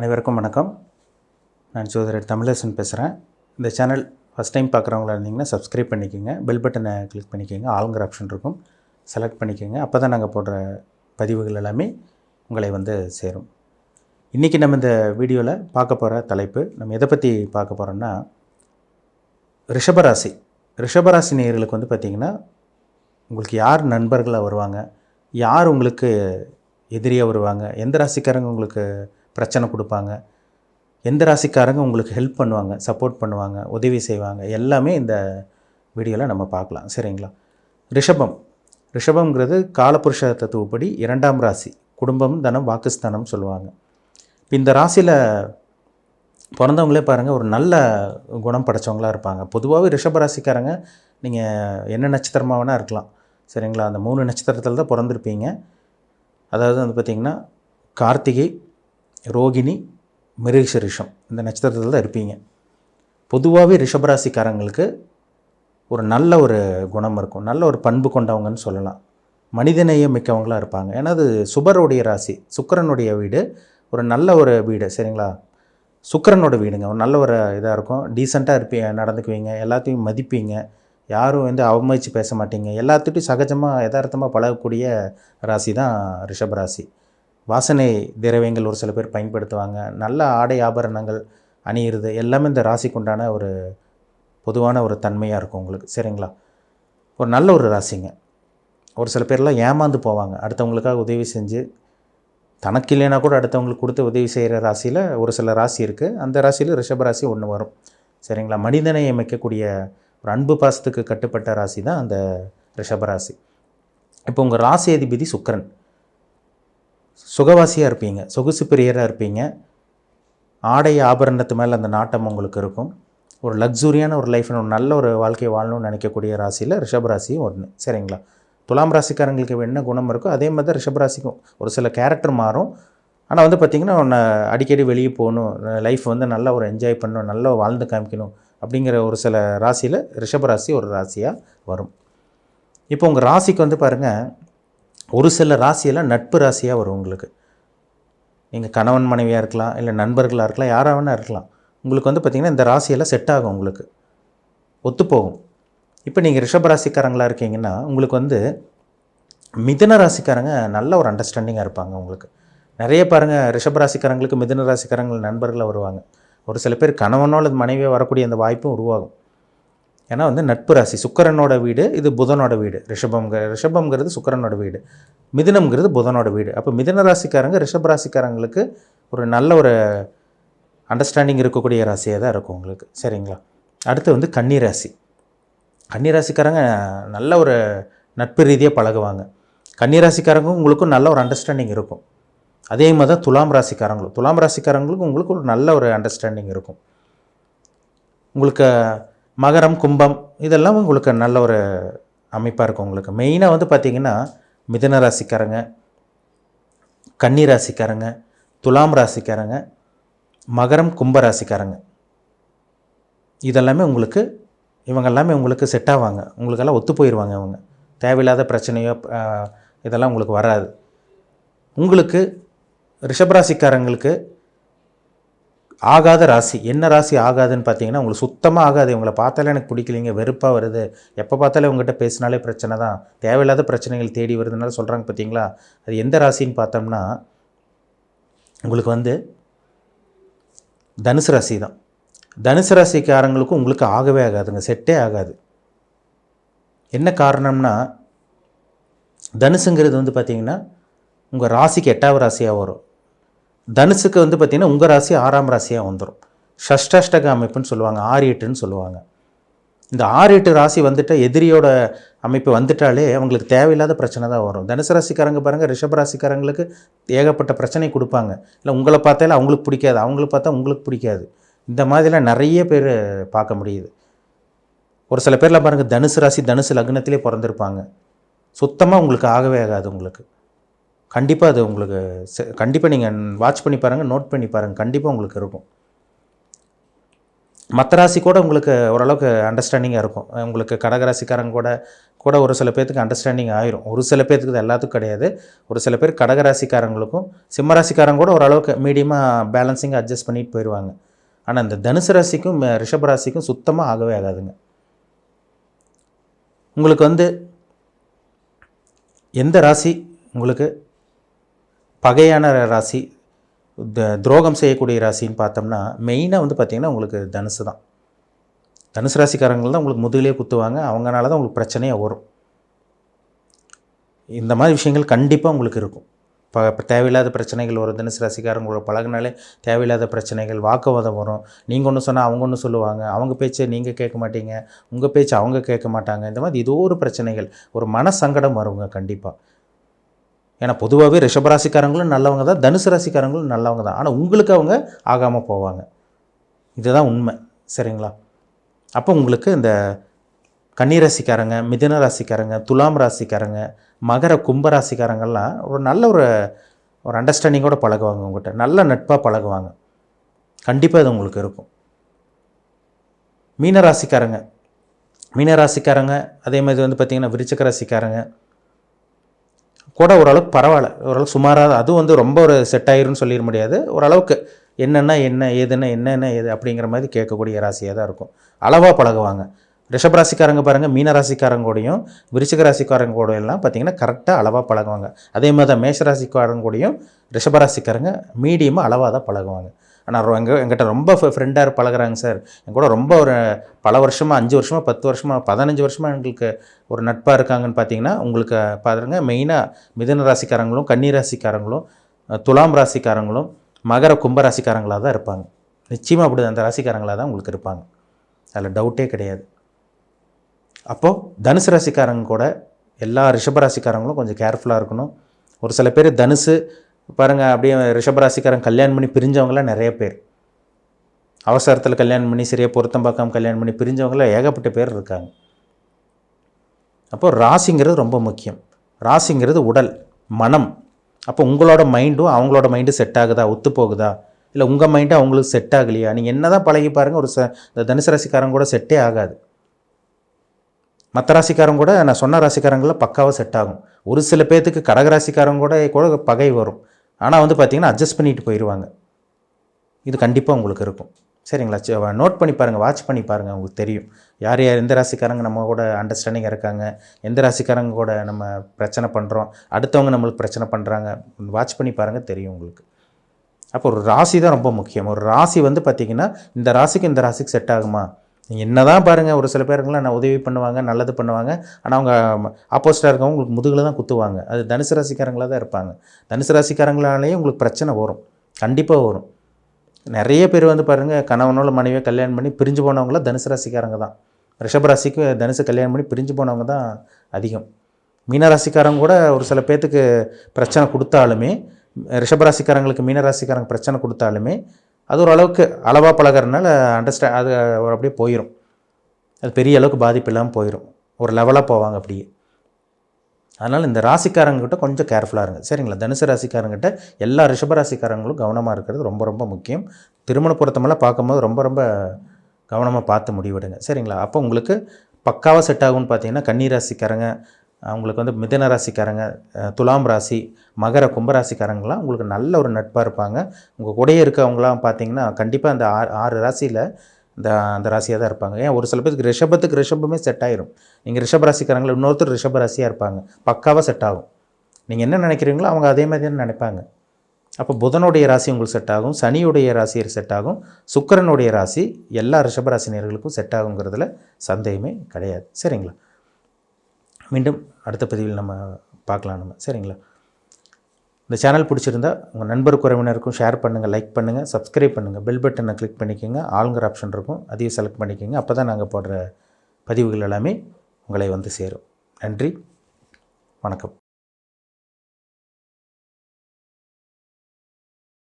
அனைவருக்கும் வணக்கம். நான் ஜோதிடர் தமிழரசன் பேசுகிறேன் இந்த சேனல் ஃபஸ்ட் டைம் பார்க்குறவங்களா இருந்தீங்கன்னா சப்ஸ்கிரைப் பண்ணிக்கோங்க. பெல் பட்டனை கிளிக் பண்ணிக்கோங்க. ஆளுங்கிற ஆப்ஷன் இருக்கும். செலக்ட் பண்ணிக்கோங்க. அப்போ தான் நாங்கள் போடுற பதிவுகள் எல்லாமே உங்களை வந்து சேரும். இன்றைக்கி நம்ம இந்த வீடியோவில் பார்க்க போகிற தலைப்பு நம்ம எதை பற்றி பார்க்க போகிறோன்னா ரிஷபராசி. ரிஷபராசி நேயர்களுக்கு வந்து பார்த்திங்கன்னா உங்களுக்கு யார் நண்பர்களாக வருவாங்க? யார் உங்களுக்கு எதிரியாக வருவாங்க? எந்த ராசிக்காரங்க உங்களுக்கு பிரச்சனை கொடுப்பாங்க. எந்த ராசிக்காரங்க உங்களுக்கு ஹெல்ப் பண்ணுவாங்க சப்போர்ட் பண்ணுவாங்க உதவி செய்வாங்க எல்லாமே இந்த வீடியோவில் நம்ம பார்க்கலாம். சரிங்களா? ரிஷபம். ரிஷபம்ங்கிறது காலபுருஷ தத்துவப்படி இரண்டாம் ராசி. குடும்பம் தனம் வாக்குஸ்தானம் சொல்லுவாங்க. இப்போ இந்த ராசியில் பிறந்தவங்களே பாருங்கள் ஒரு நல்ல குணம் படைச்சவங்களா இருப்பாங்க. பொதுவாகவே ரிஷபராசிக்காரங்க நீங்கள் என்ன நட்சத்திரமாக வேணால் இருக்கலாம். சரிங்களா? அந்த மூணு நட்சத்திரத்தில் தான் பிறந்திருப்பீங்க. அதாவது வந்து பார்த்திங்கன்னா கார்த்திகை ரோகிணி மிருகசரிஷம் இந்த நட்சத்திரத்தில் தான் இருப்பீங்க. பொதுவாகவே ரிஷபராசிக்காரங்களுக்கு ஒரு நல்ல ஒரு குணம் இருக்கும். நல்ல ஒரு பண்பு கொண்டவங்கன்னு சொல்லலாம். மனிதநேயம் மிக்கவங்களாக இருப்பாங்க. ஏன்னா அது சுபருடைய ராசி. சுக்கரனுடைய வீடு ஒரு நல்ல ஒரு வீடு சரிங்களா? சுக்கரனோட வீடுங்க. ஒரு நல்ல ஒரு இதாக இருக்கும். டீசெண்டாக இருப்பீங்க நடந்துக்குவீங்க. எல்லாத்தையும் மதிப்பீங்க. யாரும் வந்து அவமதித்து பேச மாட்டீங்க. எல்லாத்துட்டையும் சகஜமாக யதார்த்தமாக பழகக்கூடிய ராசி தான் ரிஷபராசி. வாசனை திரவியங்கள் ஒரு சில பேர் பயன்படுத்துவாங்க. நல்ல ஆடை ஆபரணங்கள் அணியிறது எல்லாமே இந்த ராசிக்கு உண்டான ஒரு பொதுவான ஒரு தன்மையாக இருக்கும் உங்களுக்கு. சரிங்களா? ஒரு நல்ல ஒரு ராசிங்க. ஒரு சில பேர்லாம் ஏமாந்து போவாங்க. அடுத்தவங்களுக்காக உதவி செஞ்சு தனக்கு இல்லைனா கூட அடுத்தவங்களுக்கு கொடுத்து உதவி செய்கிற ராசியில் ஒரு சில ராசி இருக்குது அந்த ராசியில் ரிஷபராசி ஒன்று வரும். சரிங்களா? மனிதனை அமைக்கக்கூடிய ஒரு அன்பு பாசத்துக்கு கட்டுப்பட்ட ராசி தான் அந்த ரிஷபராசி இப்போ உங்கள் ராசி அதிபதி சுக்கிரன். சுகவாசியாக இருப்பீங்க சொகுசு பிரியராக இருப்பீங்க. ஆடை ஆபரணத்து மேலே அந்த நாட்டம் உங்களுக்கு இருக்கும். ஒரு லக்ஸூரியான ஒரு லைஃப் ஒரு நல்ல ஒரு வாழ்க்கை வாழணும்னு நினைக்கக்கூடிய ராசியில் ரிஷப் ராசியும் ஒன்று சரிங்களா? துலாம் ராசிக்காரங்களுக்கு என்ன குணம் இருக்கோ அதே மாதிரி தான் ரிஷப் ராசிக்கும். ஒரு சில கேரக்டர் மாறும். ஆனால் வந்து பார்த்திங்கன்னா உன்னை அடிக்கடி வெளியே போகணும் லைஃப் வந்து நல்லா ஒரு என்ஜாய் பண்ணணும் நல்லா வாழ்ந்து காமிக்கணும் அப்படிங்கிற ஒரு சில ராசியில் ரிஷபராசி ஒரு ராசியாக வரும். இப்போ உங்கள் ராசிக்கு வந்து பாருங்கள் ஒரு சில ராசியெல்லாம் நட்பு ராசியாக வரும் உங்களுக்கு. நீங்கள் கணவன் மனைவியாக இருக்கலாம் இல்லை நண்பர்களாக இருக்கலாம் யாராக வேணால் இருக்கலாம். உங்களுக்கு வந்து பார்த்திங்கன்னா இந்த ராசியெல்லாம் செட் ஆகும் உங்களுக்கு. ஒத்துப்போகும் இப்போ நீங்கள் ரிஷபராசிக்காரங்களாக இருக்கீங்கன்னா உங்களுக்கு வந்து மிதுன ராசிக்காரங்க நல்ல ஒரு அண்டர்ஸ்டாண்டிங்காக இருப்பாங்க உங்களுக்கு. நிறைய பாருங்கள் ரிஷபராசிக்காரங்களுக்கு மிதுன ராசிக்காரங்கள் நண்பர்களாக வருவாங்க. ஒரு சில பேர் கணவனோ அல்லது மனைவியாக வரக்கூடிய அந்த வாய்ப்பும் உருவாகும். ஏன்னா வந்து நட்பு ராசி. சுக்கரனோட வீடு இது புதனோட வீடு. ரிஷபம்ங்கிற ரிஷபம்ங்கிறது சுக்கரனோட வீடு. மிதினம்ங்கிறது புதனோட வீடு. அப்போ மிதன ராசிக்காரங்க ரிஷப ராசிக்காரங்களுக்கு ஒரு நல்ல ஒரு அண்டர்ஸ்டாண்டிங் இருக்கக்கூடிய ராசியாக தான் இருக்கும் உங்களுக்கு. சரிங்களா? அடுத்து வந்து கன்னி ராசி. கன்னி ராசிக்காரங்க நல்ல ஒரு நட்பு ரீதியாக பழகுவாங்க. கன்னி ராசிக்காரங்களுக்கும் உங்களுக்கும் நல்ல ஒரு அண்டர்ஸ்டாண்டிங் இருக்கும். அதே மாதிரி தான் துலாம் ராசிக்காரங்களும். துலாம் ராசிக்காரங்களுக்கும் உங்களுக்கு ஒரு நல்ல ஒரு அண்டர்ஸ்டாண்டிங் இருக்கும். உங்களுக்கு மகரம் கும்பம் இதெல்லாம் உங்களுக்கு நல்ல ஒரு அமைப்பாக இருக்கும் உங்களுக்கு. மெயினாக வந்து பார்த்திங்கன்னா மிதன ராசிக்காரங்க கன்னி ராசிக்காரங்க துலாம் ராசிக்காரங்க மகரம் கும்ப ராசிக்காரங்க. இதெல்லாமே உங்களுக்கு இவங்க எல்லாமே உங்களுக்கு செட் ஆவாங்க. உங்களுக்கெல்லாம் ஒத்து போயிடுவாங்க இவங்க தேவையில்லாத பிரச்சனையோ இதெல்லாம் உங்களுக்கு வராது. உங்களுக்கு ரிஷபராசிக்காரங்களுக்கு ஆகாத ராசி. என்ன ராசி ஆகாதுன்னு பார்த்தீங்கன்னா உங்களுக்கு சுத்தமாக ஆகாது. இவங்களை பார்த்தாலே எனக்கு பிடிக்கலைங்க வெறுப்பாக வருது. எப்போ பார்த்தாலே உங்ககிட்ட பேசினாலே பிரச்சனை தான். தேவையில்லாத பிரச்சனைகள் தேடி வருதுனால சொல்கிறாங்க பார்த்தீங்களா? அது எந்த ராசின்னு பார்த்தோம்னா உங்களுக்கு வந்து தனுசு ராசி தான். தனுசு ராசிக்காரங்களுக்கும் உங்களுக்கு ஆகவே ஆகாதுங்க செட்டே ஆகாது. என்ன காரணம்னா தனுசுங்கிறது வந்து பார்த்திங்கன்னா உங்கள் ராசிக்கு எட்டாவது ராசியாக வரும். தனுசுக்கு வந்து பார்த்திங்கன்னா உங்கள் ராசி ஆறாம் ராசியாக வந்துடும் ஷஷ்டாஷ்டக அமைப்புன்னு சொல்லுவாங்க ஆறு எட்டுன்னு சொல்லுவாங்க. இந்த ஆறு எட்டு ராசி வந்துட்டால் எதிரியோட அமைப்பு வந்துட்டாலே அவங்களுக்கு தேவையில்லாத பிரச்சனை தான் வரும். தனுசு ராசிக்காரங்க பாருங்கள் ரிஷப ராசிக்காரங்களுக்கு ஏகப்பட்ட பிரச்சனை கொடுப்பாங்க. இல்லை உங்களை பார்த்தாலே அவங்களுக்கு பிடிக்காது அவங்களுக்கு பார்த்தா உங்களுக்கு பிடிக்காது. இந்த மாதிரிலாம் நிறைய பேர் பார்க்க முடியுது. ஒரு சில பேர்லாம் பாருங்கள் தனுசு ராசி தனுசு லக்னத்திலே பிறந்திருப்பாங்க. சுத்தமாக உங்களுக்கு ஆகவே ஆகாது உங்களுக்கு. கண்டிப்பாக அது உங்களுக்கு கண்டிப்பாக நீங்கள் வாட்ச் பண்ணி பாருங்கள் நோட் பண்ணி பாருங்கள் கண்டிப்பாக உங்களுக்கு இருக்கும். மற்ற ராசி கூட உங்களுக்கு ஓரளவுக்கு அண்டர்ஸ்டாண்டிங்காக இருக்கும். உங்களுக்கு கடகராசிக்காரங்க கூட கூட ஒரு சில பேர்த்துக்கு அண்டர்ஸ்டாண்டிங் ஆயிரும். ஒரு சில பேர்த்துக்கு இது எல்லாத்துக்கும் கிடையாது. ஒரு சில பேர் கடகராசிக்காரங்களுக்கும் சிம்ம ராசிக்காரங்க கூட ஓரளவுக்கு மீடியமாக பேலன்சிங்காக அட்ஜஸ்ட் பண்ணிட்டு போயிடுவாங்க ஆனால் இந்த தனுசு ராசிக்கும் ரிஷப ராசிக்கும் சுத்தமாக ஆகவே ஆகாதுங்க. உங்களுக்கு வந்து எந்த ராசி உங்களுக்கு பகையான ராசி த- துரோகம் செய்யக்கூடிய ராசின்னு பார்த்தோம்னா மெயினாக வந்து பார்த்திங்கன்னா உங்களுக்கு தனுசு தான். தனுசு ராசிக்காரங்கள் தான் உங்களுக்கு முதுகிலே குத்துவாங்க. அவங்கனால தான் உங்களுக்கு பிரச்சனையாக வரும். இந்த மாதிரி விஷயங்கள் கண்டிப்பாக உங்களுக்கு இருக்கும். ப இப்போ தேவையில்லாத பிரச்சனைகள் வரும். தனுசு ராசிக்காரங்களோட பழகினாலே தேவையில்லாத பிரச்சனைகள் வாக்குவாதம் வரும். நீங்கள் ஒன்று சொன்னால் அவங்க ஒன்று சொல்லுவாங்க. அவங்க பேச்சை நீங்கள் கேட்க மாட்டீங்க. உங்கள் பேச்சு அவங்க கேட்க மாட்டாங்க. இந்த மாதிரி ஏதோ ஒரு பிரச்சனைகள் ஒரு மன சங்கடம் வருங்க கண்டிப்பாக ஏன்னா பொதுவாகவே ரிஷபராசிக்காரங்களும் நல்லவங்க தான் தனுசு ராசிக்காரங்களும் நல்லவங்க தான். ஆனால் உங்களுக்கு அவங்க ஆகாமல் போவாங்க. இதுதான் உண்மை. சரிங்களா? அப்போ உங்களுக்கு இந்த கன்னிராசிக்காரங்க மிதுன ராசிக்காரங்க துலாம் ராசிக்காரங்க மகர கும்ப ராசிக்காரங்கள்லாம் ஒரு நல்ல ஒரு ஒரு அண்டர்ஸ்டாண்டிங்கோட பழகுவாங்க உங்கள்கிட்ட நல்ல நட்பாக பழகுவாங்க. கண்டிப்பாக இது உங்களுக்கு இருக்கும். மீன ராசிக்காரங்க. மீன ராசிக்காரங்க அதே மாதிரி வந்து பார்த்திங்கன்னா விருச்சக ராசிக்காரங்க கூட ஓரளவுக்கு பரவாயில்ல. ஓரளவுக்கு சுமாராக அதுவும் வந்து ரொம்ப ஒரு செட் ஆயிரும்னு சொல்லிட முடியாது. ஓரளவுக்கு என்னென்ன என்ன ஏதுன்னா என்னென்ன ஏது அப்படிங்கிற மாதிரி கேட்கக்கூடிய ராசியாக தான் இருக்கும். அளவாக பழகுவாங்க. ரிஷபராசிக்காரங்க பாருங்கள் மீன ராசிக்காரங்க கூடயும் விருச்சிக ராசிக்காரங்க கூட எல்லாம் பார்த்தீங்கன்னா கரெக்டாக அளவாக பழகுவாங்க. அதே மாதிரி தான் மேஷ ராசிக்காரங்க கூடயும் ரிஷபராசிக்காரங்க மீடியமாக அளவாக தான் பழகுவாங்க. ஆனால் எங்கள் எங்கிட்ட ரொம்ப ஃப்ரெண்டாக பழகுறாங்க சார் என் கூட ரொம்ப ஒரு பல வருஷமாக அஞ்சு வருஷமாக பத்து வருஷமாக பதினஞ்சு வருஷமாக எங்களுக்கு ஒரு நட்பாக இருக்காங்கன்னு பார்த்தீங்கன்னா உங்களுக்கு பாருங்க மெயினாக மிதன ராசிக்காரங்களும் கன்னி ராசிக்காரங்களும் துலாம் ராசிக்காரங்களும் மகர கும்ப ராசிக்காரங்களாக தான் இருப்பாங்க. நிச்சயமாக அப்படி அந்த ராசிக்காரங்களாக தான் உங்களுக்கு இருப்பாங்க. அதில் டவுட்டே கிடையாது. அப்போது தனுசு ராசிக்காரங்க கூட எல்லா ரிஷபராசிக்காரங்களும் கொஞ்சம் கேர்ஃபுல்லாக இருக்கணும். ஒரு சில பேர் தனுசு பாருங்கள் அப்படியே ரிஷபராசிக்காரன் கல்யாணம் பண்ணி பிரிஞ்சவங்களாம் நிறைய பேர். அவசரத்தில் கல்யாணம் பண்ணி சரியாக பொருத்தம் பார்க்காம கல்யாணம் பண்ணி பிரிஞ்சவங்களாம் ஏகப்பட்ட பேர் இருக்காங்க. அப்போது ராசிங்கிறது ரொம்ப முக்கியம். ராசிங்கிறது உடல் மனம். அப்போ உங்களோட மைண்டும் அவங்களோட மைண்டும் செட் ஆகுதா? ஒத்து போகுதா? இல்லை உங்கள் மைண்டு அவங்களுக்கு செட் ஆகலையா? நீங்கள் என்ன தான் பழகி பாருங்கள் ஒரு ச இந்த தனுசு ராசிக்காரங்க கூட செட்டே ஆகாது. மற்ற ராசிக்காரங்க கூட நான் சொன்ன ராசிக்காரங்களாம் பக்காவாக செட் ஆகும். ஒரு சில பேர்த்துக்கு கடகராசிக்காரங்க கூட கூட பகை வரும். ஆனால் வந்து பார்த்திங்கன்னா அட்ஜஸ்ட் பண்ணிட்டு போயிடுவாங்க இது கண்டிப்பாக உங்களுக்கு இருக்கும். சரிங்களா? நோட் பண்ணி பாருங்கள் வாட்ச் பண்ணி பாருங்கள் உங்களுக்கு தெரியும். யார் யார் எந்த ராசிக்காரங்க நம்ம கூட அண்டர்ஸ்டாண்டிங்காக இருக்காங்க எந்த ராசிக்காரங்க கூட நம்ம பிரச்சனை பண்ணுறோம் அடுத்தவங்க நம்மளுக்கு பிரச்சனை பண்ணுறாங்க வாட்ச் பண்ணி பாருங்கள் தெரியும் உங்களுக்கு. அப்போ ஒரு ராசி தான் ரொம்ப முக்கியம். ஒரு ராசி வந்து பார்த்திங்கன்னா இந்த ராசிக்கு இந்த ராசிக்கு செட் ஆகுமா? நீங்கள் என்ன தான் பாருங்கள் ஒரு சில பேருங்களாம் நான் உதவி பண்ணுவாங்க நல்லது பண்ணுவாங்க. ஆனால் அவங்க ஆப்போசிட்டாக இருக்கவங்க உங்களுக்கு முதுகில் தான் குத்துவாங்க. அது தனுசு ராசிக்காரங்களாக தான் இருப்பாங்க. தனுசு ராசிக்காரங்களாலேயே உங்களுக்கு பிரச்சனை வரும். கண்டிப்பாக வரும். நிறைய பேர் வந்து பாருங்கள் கணவனோட மனைவியை கல்யாணம் பண்ணி பிரிஞ்சு போனவங்களாம் தனுசு ராசிக்காரங்க தான். ரிஷப ராசிக்கு தனுசு கல்யாணம் பண்ணி பிரிஞ்சு போனவங்க தான் அதிகம். மீனராசிக்காரங்க கூட ஒரு சில பேர்த்துக்கு பிரச்சனை கொடுத்தாலுமே ரிஷபராசிக்காரங்களுக்கு மீனராசிக்காரங்க பிரச்சனை கொடுத்தாலுமே அது ஓரளவுக்கு அளவாக பழகிறதுனால அண்டர்ஸ்டாண்ட் அது ஒரு அப்படியே போயிடும் அது பெரிய அளவுக்கு பாதிப்பு இல்லாமல் போயிடும் ஒரு லெவலாக போவாங்க அப்படியே. அதனால் இந்த ராசிக்காரங்கிட்ட கொஞ்சம் கேர்ஃபுல்லாக இருங்க. சரிங்களா? தனுசு ராசிக்காரங்கிட்ட எல்லா ரிஷபராசிக்காரங்களும் கவனமாக இருக்கிறது ரொம்ப ரொம்ப முக்கியம். திருமண பொருத்தமெல்லாம் பார்க்கும்போது ரொம்ப ரொம்ப கவனமாக பார்த்து முடிவெடுங்க. சரிங்களா? அப்போ உங்களுக்கு பக்காவாக செட் ஆகும்னு பார்த்தீங்கன்னா கன்னி உங்களுக்கு அவங்களுக்கு வந்து மிதன ராசிக்காரங்க துலாம் ராசி மகர கும்பராசிக்காரங்களாம் உங்களுக்கு நல்ல ஒரு நட்பாக இருப்பாங்க. உங்கள் கூடயே இருக்கவங்களாம் பார்த்தீங்கன்னா கண்டிப்பாக அந்த ஆறு ஆறு ராசியில் இந்த அந்த ராசியாக தான் இருப்பாங்க. ஏன் ஒரு சில பேருக்கு ரிஷபத்துக்கு ரிஷபமே செட் ஆயிரும். நீங்கள் ரிஷப ராசிக்காரங்கள இன்னொருத்தர் ரிஷப ராசியாக இருப்பாங்க. பக்காவாக செட் ஆகும். நீங்கள் என்ன நினைக்கிறீங்களோ அவங்க அதே மாதிரி தான் நினைப்பாங்க. அப்போ புதனுடைய ராசி உங்களுக்கு செட் ஆகும். சனியுடைய ராசி செட் ஆகும். சுக்கிரனுடைய ராசி எல்லா ரிஷபராசினியர்களுக்கும் செட் ஆகுங்கிறதுல சந்தேகமே கிடையாது. சரிங்களா? மீண்டும் அடுத்த பதிவில் நம்ம பார்க்கலாம் நம்ம. சரிங்களா? இந்த சேனல் பிடிச்சிருந்தா உங்கள் நண்பர் உறவினருக்கும் ஷேர் பண்ணுங்கள் லைக் பண்ணுங்கள் சப்ஸ்கிரைப் பண்ணுங்கள் பெல் பட்டனை கிளிக் பண்ணிக்கோங்க. ஆளுங்கிற ஆப்ஷன் இருக்கும். அதையும் செலக்ட் பண்ணிக்கோங்க. அப்போ தான் நாங்கள் போடுற பதிவுகள் எல்லாமே உங்களை வந்து சேரும். நன்றி. வணக்கம்.